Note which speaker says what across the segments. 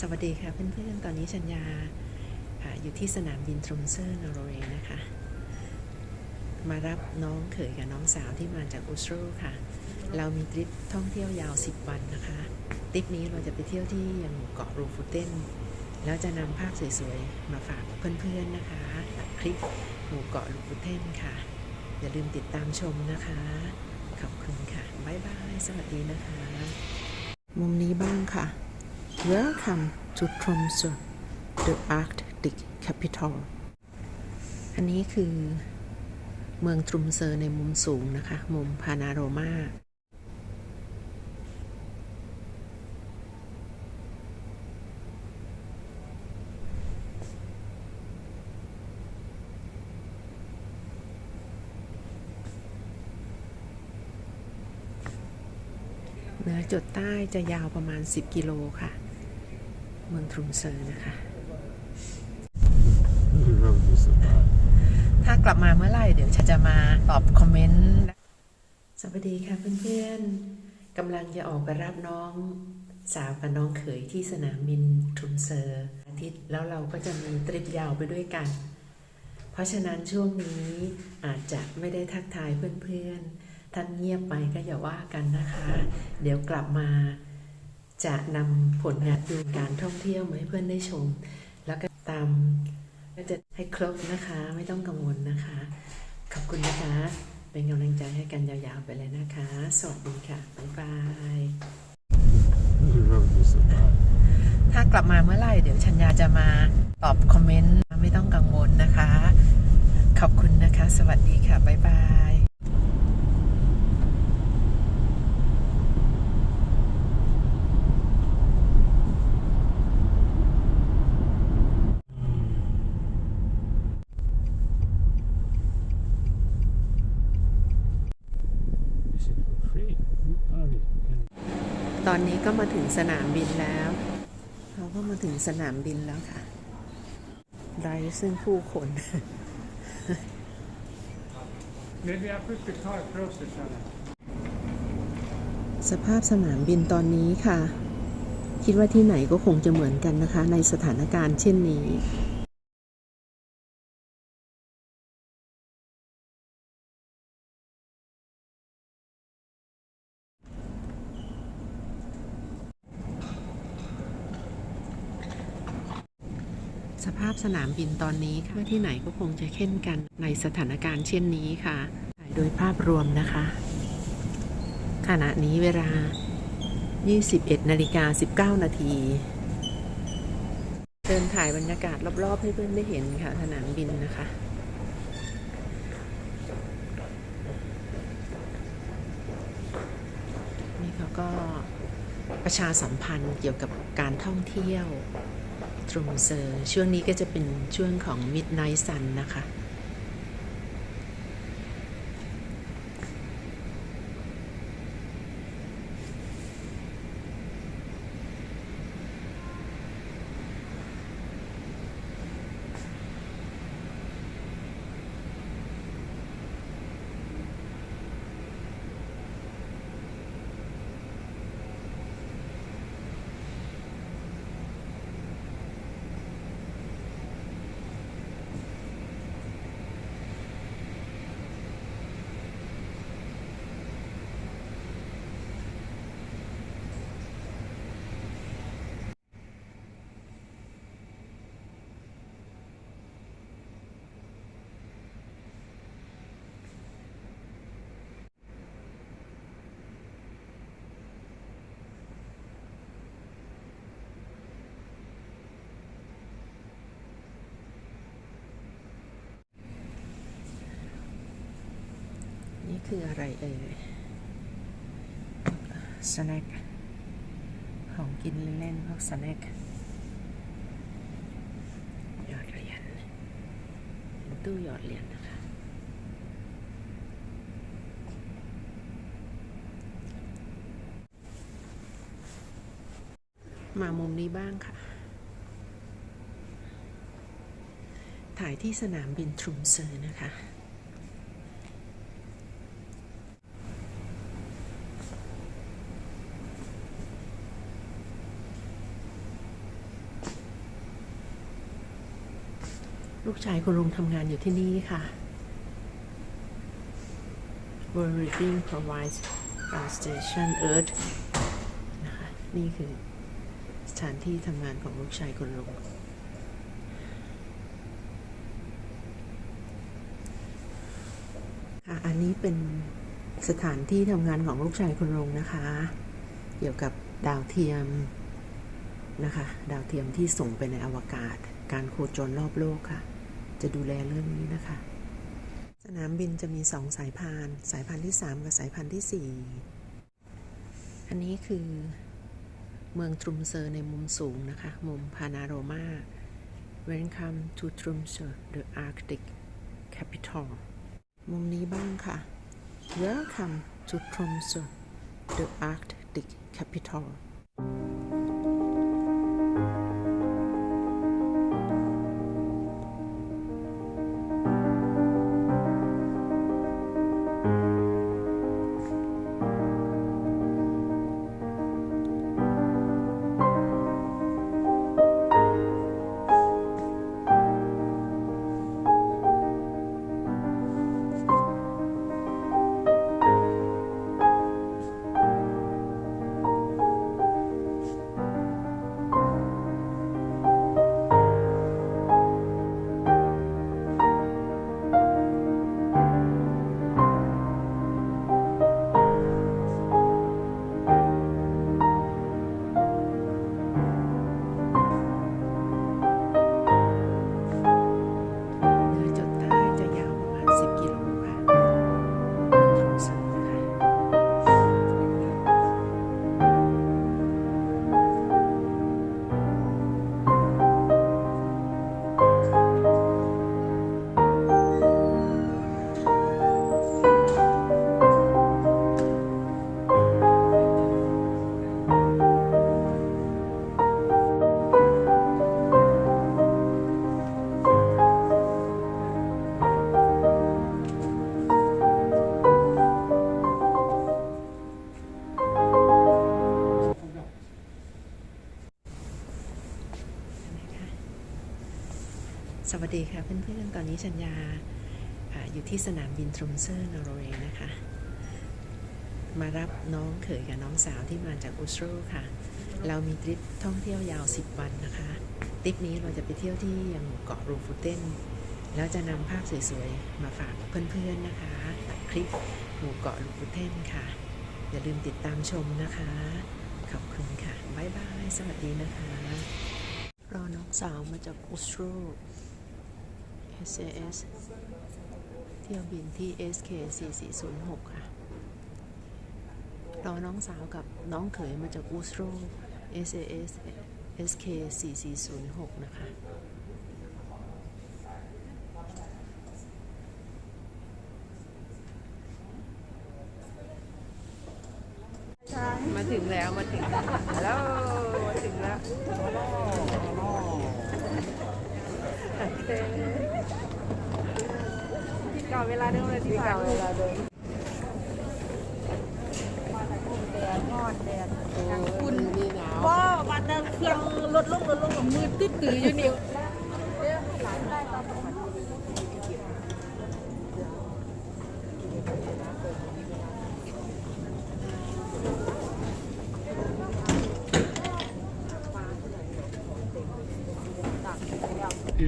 Speaker 1: สวัสดีค่ะเพื่อนๆ ตอนนี้ชัญญาอ่าอยู่ที่สนามบินทรุมเซอร์นอร์เวย์นะคะ มารับน้องเขยกับน้องสาวที่มาจากอุสโรค่ะ เรามีทริปท่องเที่ยวยาว 10 วันนะคะทริปนี้เราจะไปเที่ยวที่ยังหมู่เกาะรูฟูเทนแล้วจะนำภาพสวยๆ มาฝากเพื่อนๆนะคะคลิปหมู่เกาะรูฟูเทนค่ะ อย่าลืมติดตามชมนะคะ ขอบคุณค่ะ บ๊ายบาย สวัสดีนะคะ มุมนี้บ้างค่ะ Welcome to Tromsø the Arctic capital อันนี้คือเมืองทรุมเซอร์ในมุมสูงนะคะ มุมพานาโรมาเหนือจุดใต้จะยาวประมาณ 10 กิโลค่ะ เมืองทรุมเซอร์นะคะ
Speaker 2: Road is about
Speaker 1: ถ้ากลับมาเมื่อไหร่เดี๋ยวฉันจะมาตอบคอมเมนต์สวัสดีค่ะเพื่อนๆกำลังจะออกไปรับน้องสาวกับน้องเขยที่สนามบินทรุมเซอร์ อาทิตย์แล้วเราก็จะมีทริปยาวไปด้วยกัน เพราะฉะนั้นช่วงนี้อาจจะไม่ได้ทักทายเพื่อนๆท่านเงียบไปก็อย่าว่ากันนะคะ เดี๋ยวกลับมา จะนำผลงานดูการท่องเที่ยวมาให้เพื่อนได้ชม แล้วก็ตามก็จะให้ครบนะคะ ไม่ต้องกังวลนะคะ ขอบคุณนะคะ เป็นกำลังใจให้กันยาวๆไปเลยนะคะ สวัสดีค่ะ บ๊ายบายถ้ากลับมาเมื่อไหร่ เดี๋ยวชัญญาจะมาตอบคอมเมนต์ ไม่ต้องกังวลนะคะ ขอบคุณนะคะ สวัสดีค่ะ บ๊ายบาย อนนี้ก็มาถึงสนามบินแล้ว เราก็มาถึงสนามบินแล้วค่ะไร้ซึ่งผู้คน
Speaker 3: Maybe I put the car closer to them.
Speaker 1: สภาพสนามบินตอนนี้ค่ะ คิดว่าที่ไหนก็คงจะเหมือนกันนะคะ ในสถานการณ์เช่นนี้ สนามบินตอนนี้ค่ะว่ที่ไหนก็คงจะเช่นกันในสถานการณ์เช่นนี้ค่ะ โดยภาพรวมนะคะ ขณะนี้เวลา 21นาฬิกา19 นาที เดินถ่ายบรรยากาศรอบๆ ให้เพื่อนได้เห็นค่ะ สนามบินนะคะนี่เขาก็ประชาสัมพันธ์เกี่ยวกับการท่องเที่ยว ตรงเซอร์ช่วงนี้ก็จะเป็นช่วงของ Midnight Sun นะคะ นี่ คืออะไรเอ่ยสแน็คของกินเล่นๆพวกสแน็คหยอดเหรียญเป็นตู้หยอดเหรียญนะคะ มามุมนี้บ้างค่ะ ถ่ายที่สนามบินทรุมเซอร์นะคะ ลูกชายคุณลุงทำงานอยู่ที่นี่ค่ะ World Reading provides our station Earth นะคะ นี่คือสถานที่ทำงานของลูกชายคุณลุงค่ะ อันนี้เป็นสถานที่ทำงานของลูกชายคุณลุงนะคะ เกี่ยวกับดาวเทียมนะคะ ดาวเทียมที่ส่งไปในอวกาศ การโคจรรอบโลกค่ะ จะดูแลเรื่องนี้นะคะ สนามบินจะมีสองสายพาน สายพานที่ 3 กับสายพานที่ 4 อันนี้คือเมืองทรุมเซอร์ในมุมสูงนะคะ มุมพานาโรมา Welcome to Tromsø the Arctic capital มุมนี้บ้างค่ะ Welcome to Tromsø the Arctic capital ดีค่ะเพื่อนๆ ตอนนี้ชัญญาออยู่ที่สนามบินทรมเซอร์นอร์เวย์นะคะ มารับน้องเขยกับน้องสาวที่มาจากอุสโรค่ะ เรามีทริปท่องเที่ยวยาว 10 วันนะคะทริปนี้เราจะไปเที่ยวที่ยังหมู่เกาะรูฟูเทนแล้วจะนำภาพสวยๆ มาฝากเพื่อนๆนะคะจากคลิปหมู่เกาะรูฟูเทนค่ะ อย่าลืมติดตามชมนะคะ ขอบคุณค่ะ บ๊ายบาย สวัสดีนะคะ รอน้องสาวมาจากอุสโร SAS เที่ยวบินที่ SK 4406 ค่ะ รอน้องสาวกับน้องเขยมาจากอุสโร SAS SK 4406 นะคะมาถึงแล้วมาถึงแล้วแล้วมาถึงแล้วที่เก่าเวลาเดิมเลยที่เก่าเวลาเดิม
Speaker 4: คุณ
Speaker 1: นี่หนาว
Speaker 4: ก็วันนั้นเครื่องลดลงลดลงมือตื้อตื้ออยู่นี่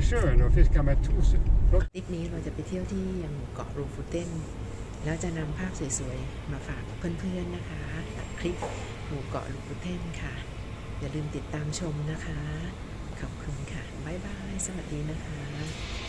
Speaker 2: I sjön och fiska med tos.
Speaker 1: ทริปนี้เราจะไปเที่ยวที่ยังหมู่เกาะรูฟูเทนแล้วจะนำภาพสวยๆ มาฝากเพื่อนๆนะคะจากคลิปหมู่เกาะรูฟูเทนค่ะ อย่าลืมติดตามชมนะคะ ขอบคุณค่ะ บ๊ายบาย สวัสดีนะคะ